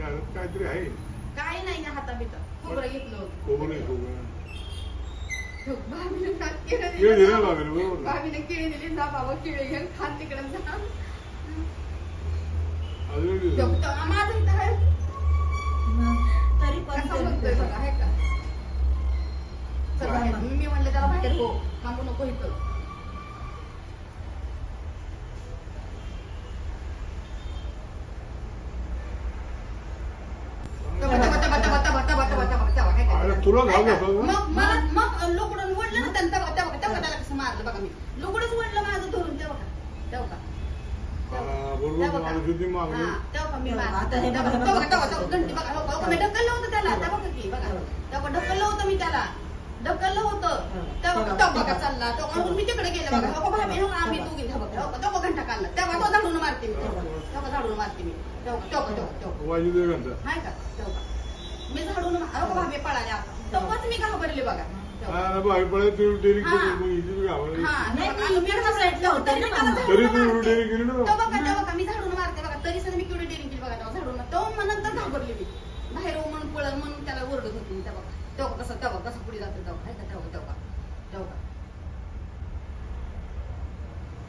हातात काहीतरी आहे काय नाही ना हाता बिता खोबरं घेतलं होतं. खोबरं खोबरं भाभीने ना केळं केळं दिलं. दिलं बाबीने, बरोबर ना. भाभीने केळी दिली जा बाबा केळी घे खात तिकडे जा अजून एक ठेव, दिवस. ठेव. माझं इथं आहे. तरी पण कसा म्हणतोय बघा, आहे का? चला, मी म्हणलं त्याला बाहेर हो थांबू नको इथं तुला घाव? ना? मग मला मग लोकडून ओढलं ना त्यांनी तेव्हा तेव्हा तेव्हा त्याला कसं मारलं बघा मी लोकडूच ओढलं माझं धरून तेव्हा का तेव्हा का हा, बरोबर माणूस होती मागणी. हा, तेव्हा का मी तेव्हा, मारलं. आता हे तेव्हा- बघा, तेव्हा- तेव्हा-. तेव्हा घंटी हो, हो, मी ढकललं होतं त्याला तेव्हा का की बघा तेव्हा ढकललं होतं मी त्याला ढकललं होतं तेव्हा तेव्हा- चालला तो म्हणून मी तिकडे गेले बघा हो भाभी हो आम्ही दोघी हो बघा हो, तेव्हा घंटा काढला तेव्हा तो झाडून मारते मी तेव्हा तेव्हा झाडून मारते मी तेव्हा तेव्हा तेव्हा तेव्हा वाजू दे घंटा. हाय का तेव्हा मी झाडून मार- हो भाभी पळाले आता तेव्हाच मी घाबरले बघा. तेव्हा. हा, हा. हा, नाही, तेव्हा मी इकडच्या साईडला होते ना मामा. तरी झाडून तू मारते. डेअरिंग केली ना तो बघा तेव्हा का मी झाडून मारते बघा. तरी सुद्धा मी केवढी डेअरिंग केली बघा तेव्हा झाडून. तो मग नंतर घाबरली मी. बाहेर हो म्हणून पळल म्हणून त्याला ओरडत होती मी तेव्हा. तेव्हा कसं तेव्हा कसं पुढे जातं तेव्हा. हाय का तेव्हा तेव्हा. तेव्हा.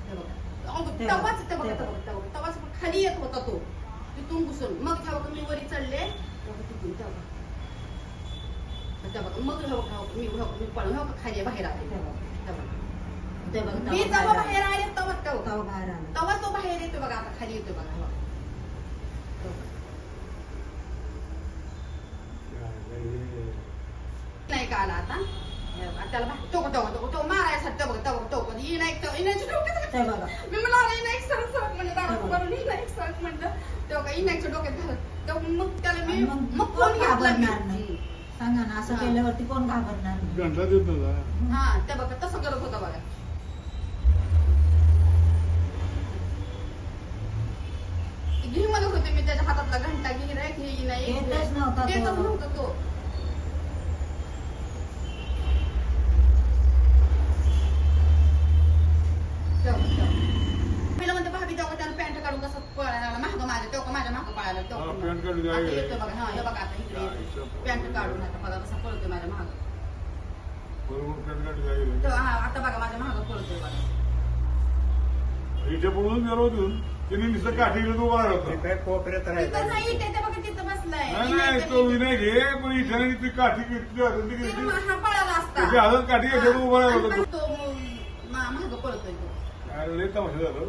तेव्हा. अहो, तेव्हाच तेव्हा तेव्हा. तेव्हा खाली येत होता तो. तिथून घुसून. मग जेव्हा का मी वरी चढले तेव्हा तिथून तेव्हा मग मी मी पळून जेव्हा का खाली बाहेर आले तेव्हा ते बघ, मी तेव्हा जेव्हा बाहेर आले तेव्हा बाहेर आला. तेव्हा तो बाहेर येतो बघा आता खाली येतो बघा हो. नाही का आला आता त्याला तो मारायसाठी तो बघ तो तो कधी नाही तो इनायची डोक्यात. मी म्हणाला इनायक सरक सरक म्हणलं दारा उभारून इनायक सरक म्हणलं तो का इनायच्या डोक्यात घालत तो मग त्याला मी मग फोन घेतला मी सांगा ना असं हा. केल्यावरती कोण घाबरणार नाही. घंटा देत हा त्या बघा तसं करत होता बघा. घे म्हणत होते मी त्याच्या हातातला घंटा घे रे घे नाही घेतच नव्हता तो. घेतच नव्हता तो ठेव, ठेव. पहिलं म्हणते भाभी तेव्हा त्याला पॅन्ट काढून कसं पळायला लागला मागं माझ्या हा, पॅन्ट काढून आता जायला येतो बघा हा हे बघा आता इकडे येतो. पॅन्ट काढून आता बघा कसा पळतोय माझ्या मागं बरोबर पॅन्ट काढून जायला. तेव्हा हा आता बघा माझ्या मागं पळतोय बघा हिच्या पळून गेलो होतो तिने नुसतं काठीला तो उभा राहिला ते होता. काय कोपऱ्यात तिथं राहिलं नाही इथे ते बघा तिथं बसलाय नाही नाही तो विनय घे पण इथे ती काठी किती हातात ती घेतली. हा पळाला असता त्याच्या हातात काठी घेतली उभा राहिला होता तो. तो मागं पळतोय तो अरे, लय तमाशा झाला हो.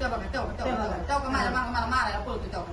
तेव्हा बघा तेव्हा ते तेव्हा बघा. तेव्हा माझ्या मागं मला मारायला पळतोय तेव्हा